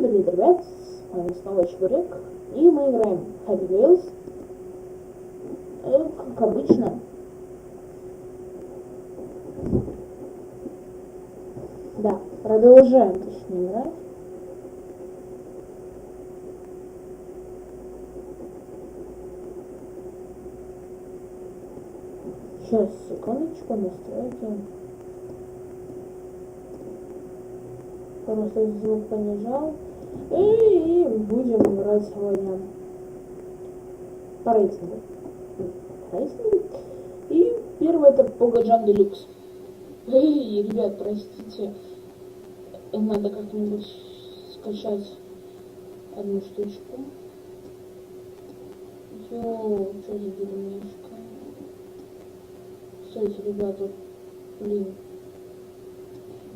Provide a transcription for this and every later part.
Привет, ребят! С вами снова Чебурек. И мы играем Happy Wheels. Э, Как обычно. Да, продолжаем, точнее, играть. Сейчас, секундочку, настройки. Просто звук понижал. И, будем играть сегодня по рейтингу. И первый это Погаджан Делюкс. Эй, ребят, простите. Надо как-нибудь скачать одну штучку. Йоу, что за деревняшка? Стойте, ребята, блин.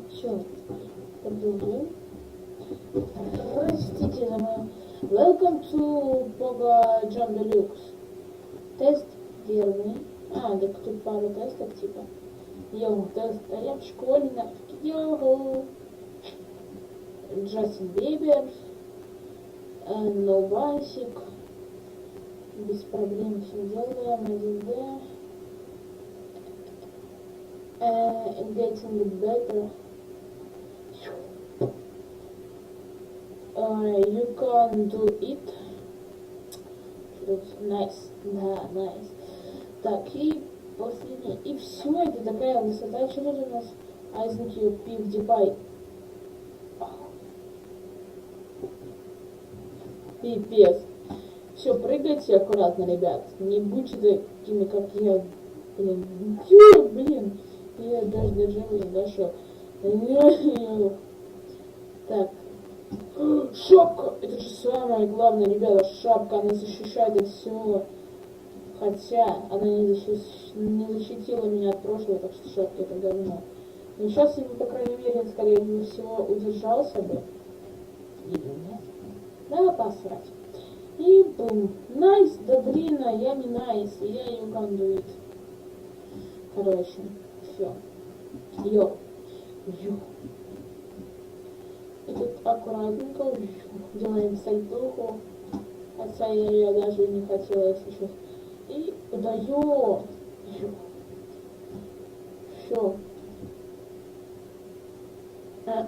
Все, продолжим. Простите за мою... Welcome to Boga Jam Deluxe. Тест первый. А, так тут пару тестов типа. Йоу, тест. А я в школе на... Йоу. Джастин Бибер. Э, Новасик. Без проблем все делаем. 1D. Э, Getting better. Uh, you can do it. Что-то Nice. Да, nice. Так, и последнее. И все, это такая высота. Что тут у нас? Айзники пив дипай. Пипец. Все, прыгайте аккуратно, ребят. Не будьте такими, как я. Блин, Ё, блин. Я даже держал не дошел. Так. Шапка! Это же самое главное, ребята, шапка, она защищает от всего. Хотя она не, защи- не защитила меня от прошлого, так что шапка это говно. Но сейчас я, по крайней мере, скорее всего, удержался бы. Или нет. Да, посрать. И бум. Найс, да блин, я не найс, я do it. Короче, все. Йо. Йо. Тут аккуратненько делаем сальтуху. Хотя я ее даже не хотела, если честно. И удаю. Все. А.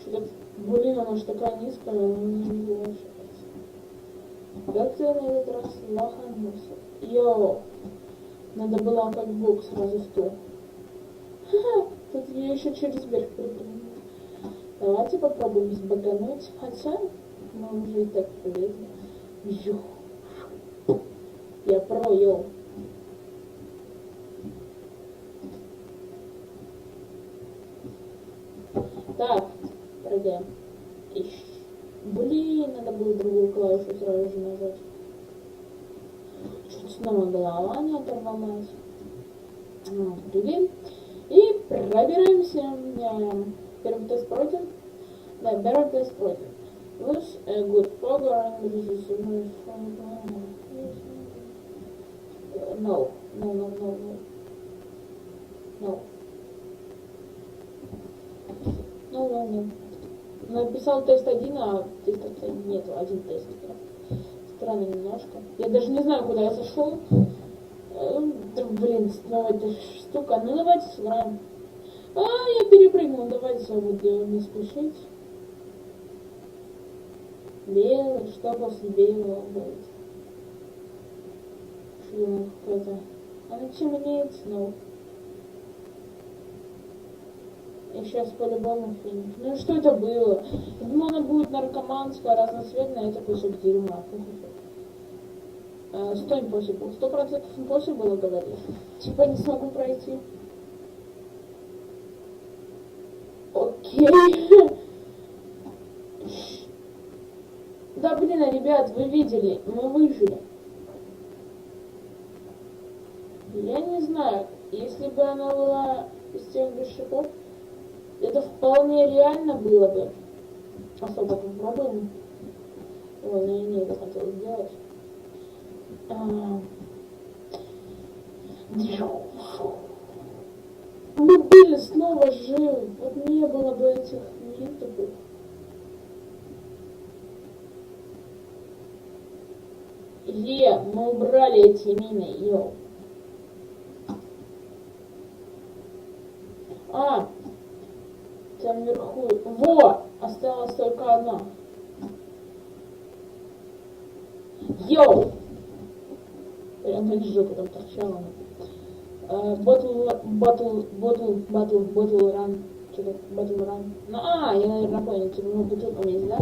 Что-то, блин, она же такая низкая, она не не Как ты на этот раз лоханулся? Йоу. Надо было как бог сразу сто. Ха-ха, тут я еще через верх прыгну. Давайте попробуем сбагануть. Хотя, мы уже и так полезли. Ю. Я про, йоу. Так. Ищ. Блин, надо было другую клавишу сразу же нажать. Чуть снова голова не оторвалась. А, Прыгаем. И пробираемся. Э, Первый тест пройден. Да, первый тест пройден. Was a good program. This is a very fun program. No, no, no, no, no. No. Ну, ну, ну. Написал тест один, а тест один нет, один тест. Странно немножко. Я даже не знаю, куда я зашел. Э, да, блин, снова эта штука. Ну давайте сыграем. А, я перепрыгнул, давайте вот дело не спешить. Белый, что после белого будет? Что какая-то. Она чем меняется, ну. И сейчас по-любому финиш. Ну что это было? Я думал, она будет наркоманская, разноцветная, это кусок дерьма. А, Сто impossible. Сто процентов impossible говоришь? Типа не смогу пройти. Окей. Да блин, а, ребят, вы видели, мы выжили. Я не знаю, если бы она была из тех шипов, это вполне реально было бы. Особо попробуем. Ой, ну я не это хотел сделать. А снова жил, вот не было бы этих ютубов. Е, мы убрали эти мины, йоу. А, там вверху. Во! осталась только одна. Йоу! Прям как жопа там торчала. Ботл, ботл, ботл, ботл, ботл ран. Что-то ран. Ну, а, я, наверное, понял, типа, ну, бутылка есть, да?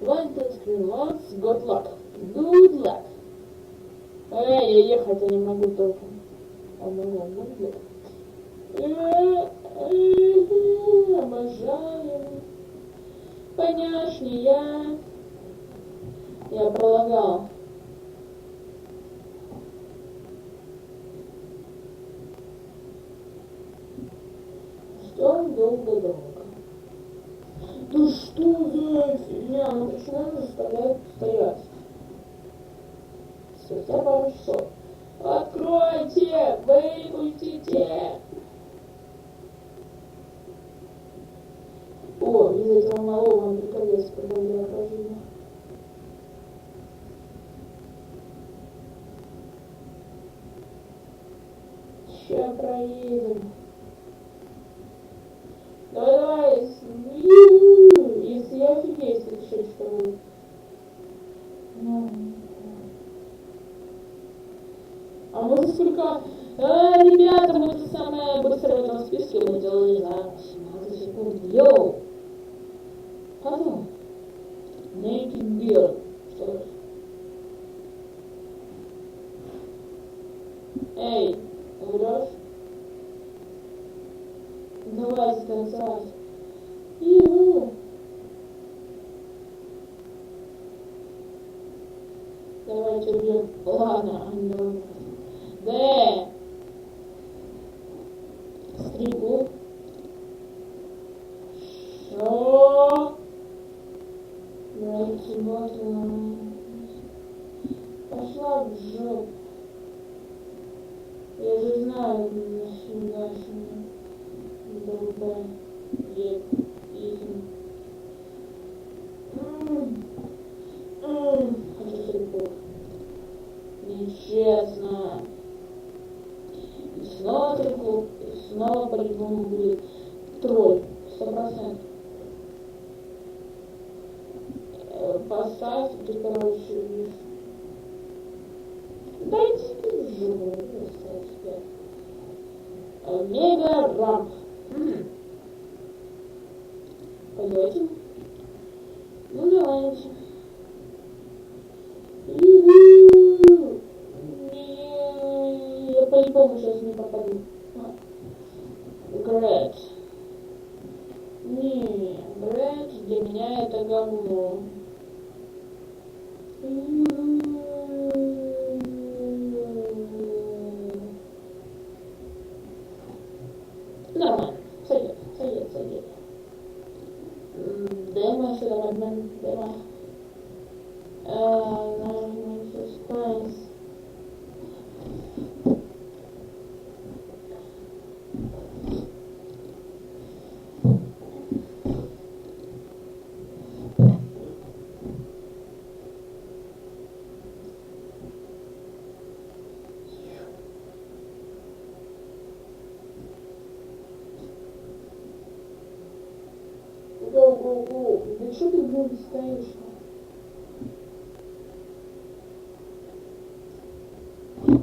One, two, three, good luck. Good luck. Эй, я ехать-то не могу толком. А могу, good luck. Обожаю. Поняшнее. Я пролагал. Что долго-долго. Да что за фигня? Ну почему он заставляет стоять? Спустя пару часов. Откройте! Выпустите! О, из этого малого приколец продолжаю проживание. Ща проедем. Давай, давай, ю, если я офигею, если еще что будет. Ну, А мы за сколько... А, ребята, мы это самое быстро в этом списке мы делали за 17 секунд. Йоу! Потом. Naked Girl. Что это? Эй, умрешь? Давай сказать. Иу. Давайте убьем. Ладно, ну. Да. Стригу. Шо? Брать ботла. Пошла в жопу. Я же знаю, навсегда, что долбай. Еб. Изм. М. М. Хочу стригу. Нечестно. И снова по-любому будет тролль. Сто процентов. Поставь, ты, короче, видишь. Дайте мне живу, кстати. Омега Oh. Гоу-гоу-гоу. Да что ты, блин, стоишь?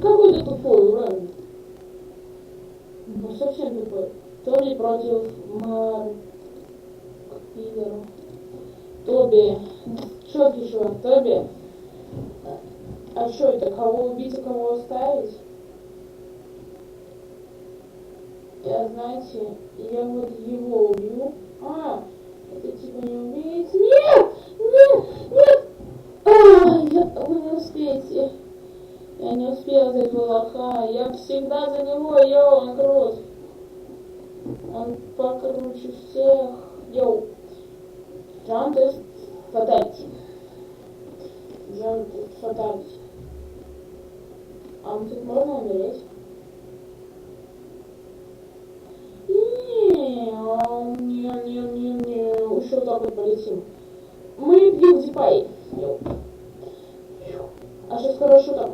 Какой ты тупой, уран? Ну, совсем тупой. Тоби против Мар... Пидора. Тоби. Четкий чувак, Тоби. А что это, кого убить, а кого оставить? Я, знаете, я вот его убью. А, не умеете. Нет! Нет! Нет! А, я, не успеете. Я не успел взять волоха. Я всегда за него, йоу, он крут. Он покруче всех. Йоу. Джантес фатальти. Джантес фатальти. А мы тут можно умереть? Не, не, не, не, так вот полетим. Мы пьем дипай. А сейчас хорошо так.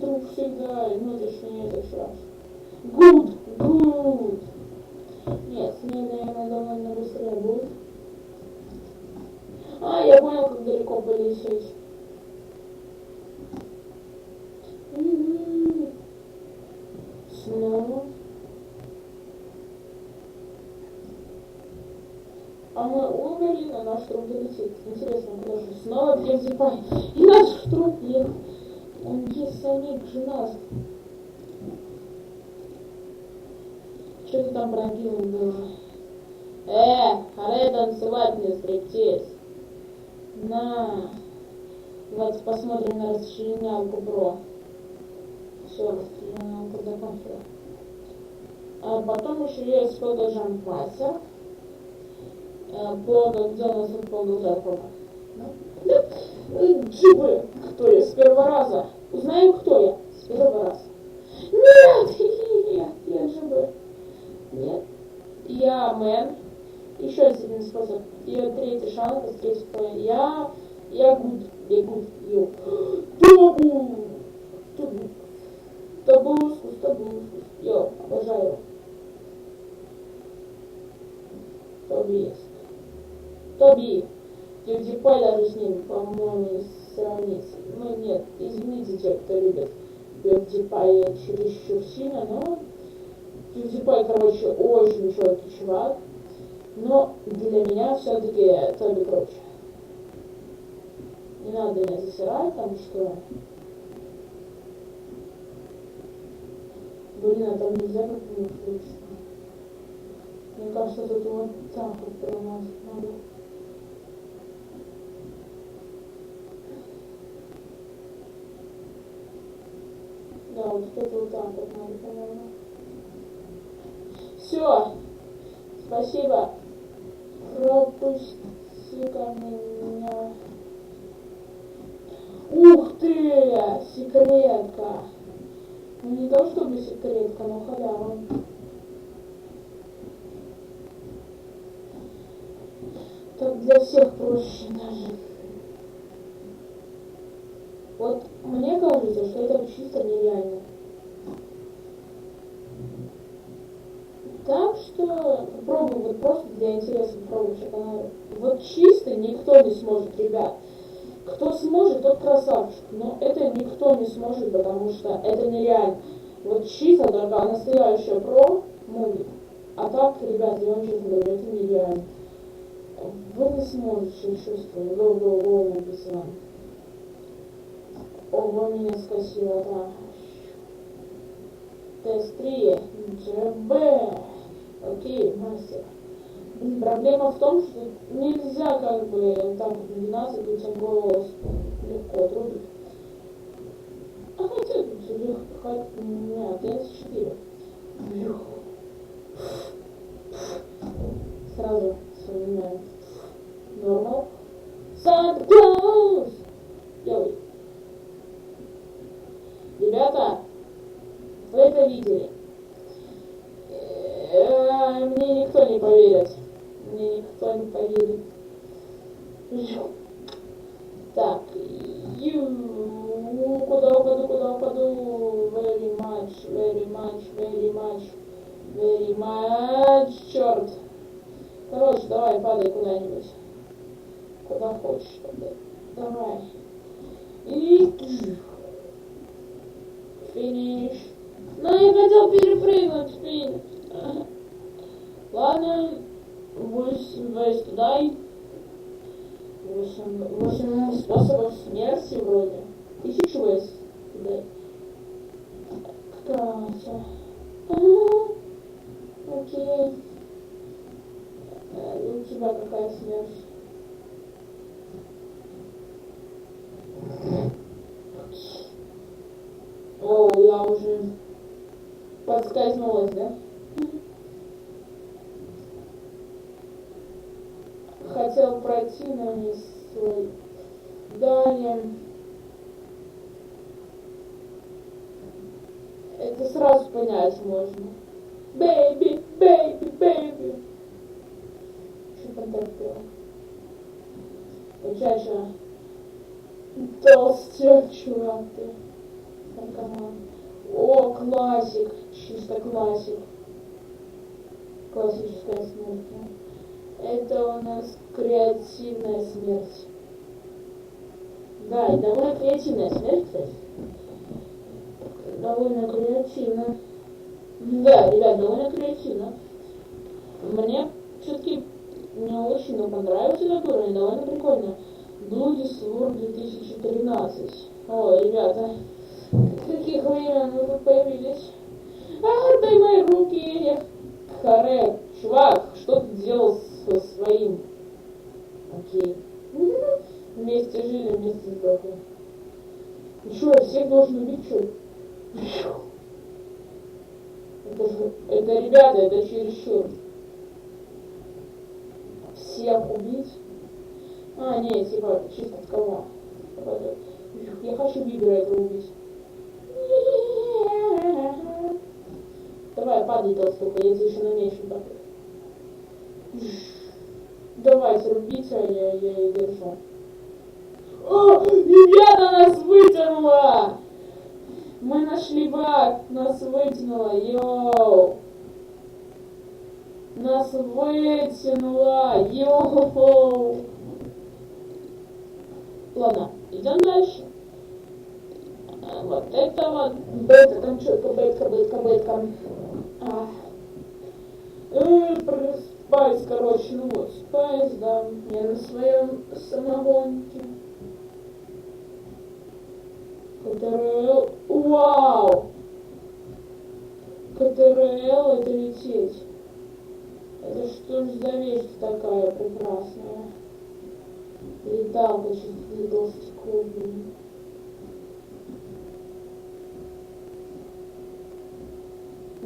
Труп всегда. Ну, точнее, это еще раз. Good, good. Нет, с ней, наверное, довольно быстрее будет. А, я понял, как далеко полететь. М-м-м. Снова. А мы умерли, на наш труп долетит. Интересно, куда же? Снова PewDiePie. И наш труп. Он есть самих же нас. Что ты там пробил было? Э, харе танцевать мне стриптиз. На. Давайте посмотрим на расчленялку Бро. Все, расчленялку закончила. А потом еще есть фото Жампаса. Бога, тут Бога Запада? Джибы! Кто я? С первого раза. Узнаю, кто я. С первого раза. Нет! Нет, я Джибы. Нет. Я Мэн. Еще один способ. И третий шанс, третий. Я... Я гуд. Я гуд. Йо. Табу! Табу. Табускус, табускус. Йо, обожаю. Тоби есть. Тоби. PewDiePie даже с ним, по-моему, не сравнится. Ну нет, извините те, кто любит PewDiePie чересчур сильно, но PewDiePie, короче, очень четкий чувак. Но для меня все-таки Тоби круче. Не надо меня засирать, там что... Блин, а там нельзя как-нибудь включить. Мне кажется, тут вот так вот промазать надо. Вот это вот так вот надо, по-моему. Все. Спасибо. Пропусти-ка меня. Ух ты! Секретка. Ну не то чтобы секретка, но халява. Так для всех проще даже. Вот мне кажется, что это чисто нереально. Так что попробуем вот просто для интереса попробуем шоколаду. Вот чисто никто не сможет, ребят. Кто сможет, тот красавчик. Но это никто не сможет, потому что это нереально. Вот чисто только настоящая про муви. А так, ребят, я вам честно говорю, это нереально. Вы не сможете чувствовать. Го-го-го написано. Ого, меня скосило, да. Тест 3. ДЖБ. Окей, мастер. Проблема в том, что нельзя как бы так вот 12 этим голос легко трудить. А хотя легко, нет, 34. Легко. Сразу вспоминаю. Нормал. Санта Клаус! Йой. Ребята, вы это видели? Э, Мне никто не поверит. Мне никто не поверит. Так, ю, куда упаду, куда упаду? Very much, very much, very much, very much, черт. Короче, давай, падай куда-нибудь. Куда хочешь, падай. Давай. И... Финиш. Ну, я хотел перепрыгнуть, финиш. Ладно, восемь вест дай. Восемь, восемь способов смерти вроде. Тысячу вест дай. Ага. Окей. Э, У тебя какая смерть? О, я уже подскользнулась, да? Хотел пройти, но не свой. Далее. Это сразу понять можно. Бэйби, бэйби, бэйби. Что там такое? Получается, Толстяк, чувак ты. Наркоман. О, классик. Чисто классик. Классическая смерть. Это у нас креативная смерть. Да, и довольно креативная смерть, кстати. Довольно креативно. Да, ребят, довольно креативно. Мне все-таки не очень, но понравился этот уровень, довольно прикольно. Bloody Sword 2013. О, ребята, каких времен вы появились? А, дай мои руки! Я харе. Чувак, что ты делал со своим? Окей. Вместе жили, вместе сдохли. И что, я всех должен убить, что? Это же, это, ребята, это чересчур. Всех убить? А, не, типа, чисто от кого? Я хочу Бибера этого убить. Давай, падай, толстуха, я здесь еще на меч так. Давайте, рубите, а я, я ее держу. О, ребята, нас вытянуло! Мы нашли баг, нас вытянуло, йоу! Нас вытянуло, йоу! Ладно, идем дальше. А, Вот это вот, бетка, там что-то бетка, бетка, бетка. А. Короче, ну вот, спайс, да, я на своем самогонке. КТРЛ, вау! КТРЛ это лететь. Это что ж за вещь такая прекрасная? Леталка чуть толстяков, блин. Второй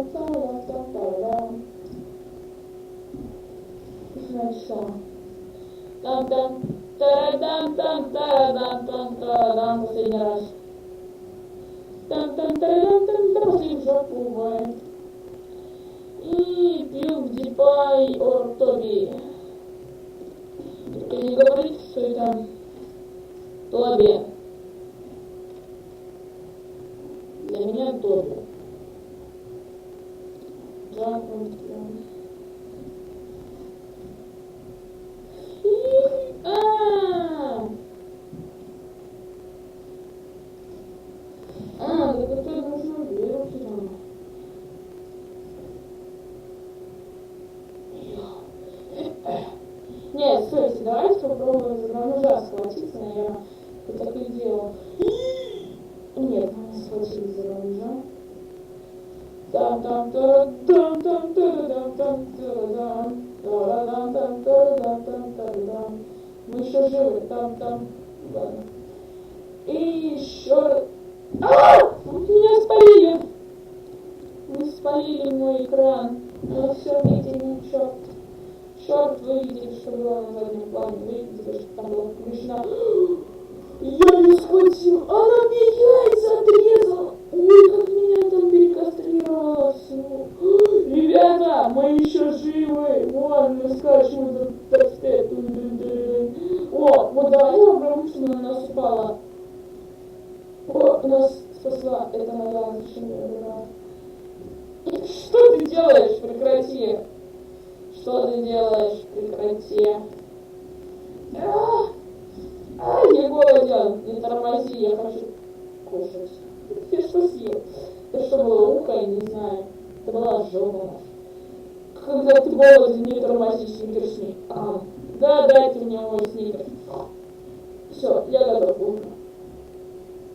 Оця пора знайшла. Там там тарадам там тарадам там тарадам последний раз. Там там тарадам там тарадам жопу мой. И пил дипай ортоби. Только не говорите, что это Тоби. Для меня Тоби. А, так это нужно вверх там. Нет, слушайте, давайте попробуем за ножа схватиться, наверное. Я так и делал. Нет, не схватились за ножа. Там там там там там там там там там там там Мы еще живы, там там. Ладно. И еще раз. Спалили! Вы спалили мой экран. Но все видели, черт. Черт, вы видели, что было на заднем плане. Вы видели, что там была включена. Я ее схватил. Она мне яйца отрезала. Ой, как меня там перекастрировало всю. Ребята, мы еще живы. Вон, мы скачем этот проспект. О, вот давайте попробуем, что на нас упала. О, нас спасла. Это моя защищенная игра. Что ты делаешь? Прекрати. Что ты делаешь? Прекрати. А, а, я голоден. Не тормози, я хочу кушать. Я что съел? Это что было ухо, я не знаю. Это была жопа. Когда ты голоден, не тормози сникерсни. А, да, дайте мне мой сникерс. Все, я готов.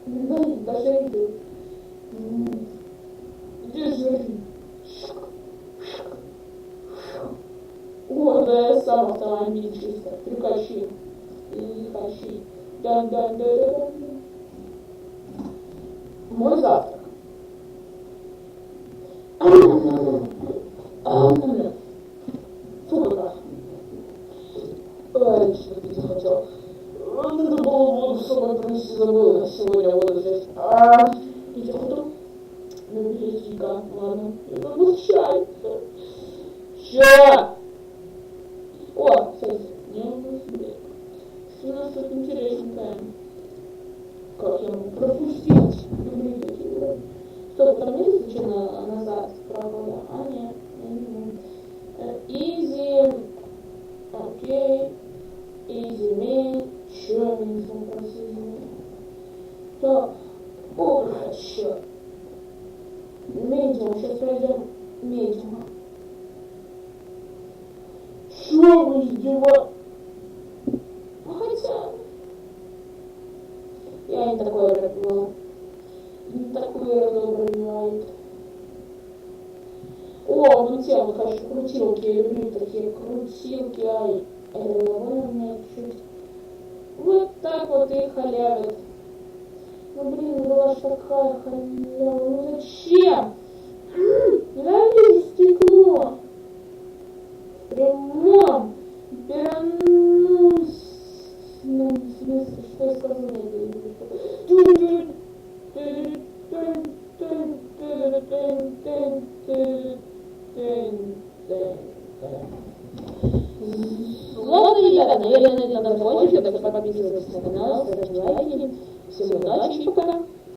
Блин, даже иду. Держи. О, да я сам автомобиль чисто. Трюкачи. Лихачи. дан дан дан дан Мой завтрак. Фу, какая. Ой, что ты захотел. Надо было воду с собой принести, забыла. Сегодня воду здесь. А, иди буду. Ну, иди-ка, ладно. Я забыл чай. Чай! О, кстати, не могу себе. Что у нас тут интересненькое? Как я могу пропустить? Люблю такие уроки. Стоп, там есть зачем назад справа? А, нет. Изи. Окей. Изи ми. Чё я не знаю про изи Так. О, черт. Медиум. Сейчас пройдем медиума. Что издеваетесь? Ну хотя... Я не такое пробивала. Не такое пробивает. О, вон тема, конечно, крутилки. Я люблю такие крутилки. Ай, э, у меня чуть. Вот так вот и халявят. Ну блин, была ж такая халява. Ну зачем? Я вижу стекло. Прямом. Ну, смысле, что сказала? Ладно, ребята, наверное, на этом закончим. Так что подписывайтесь на канал, ставьте. Всем удачи пока.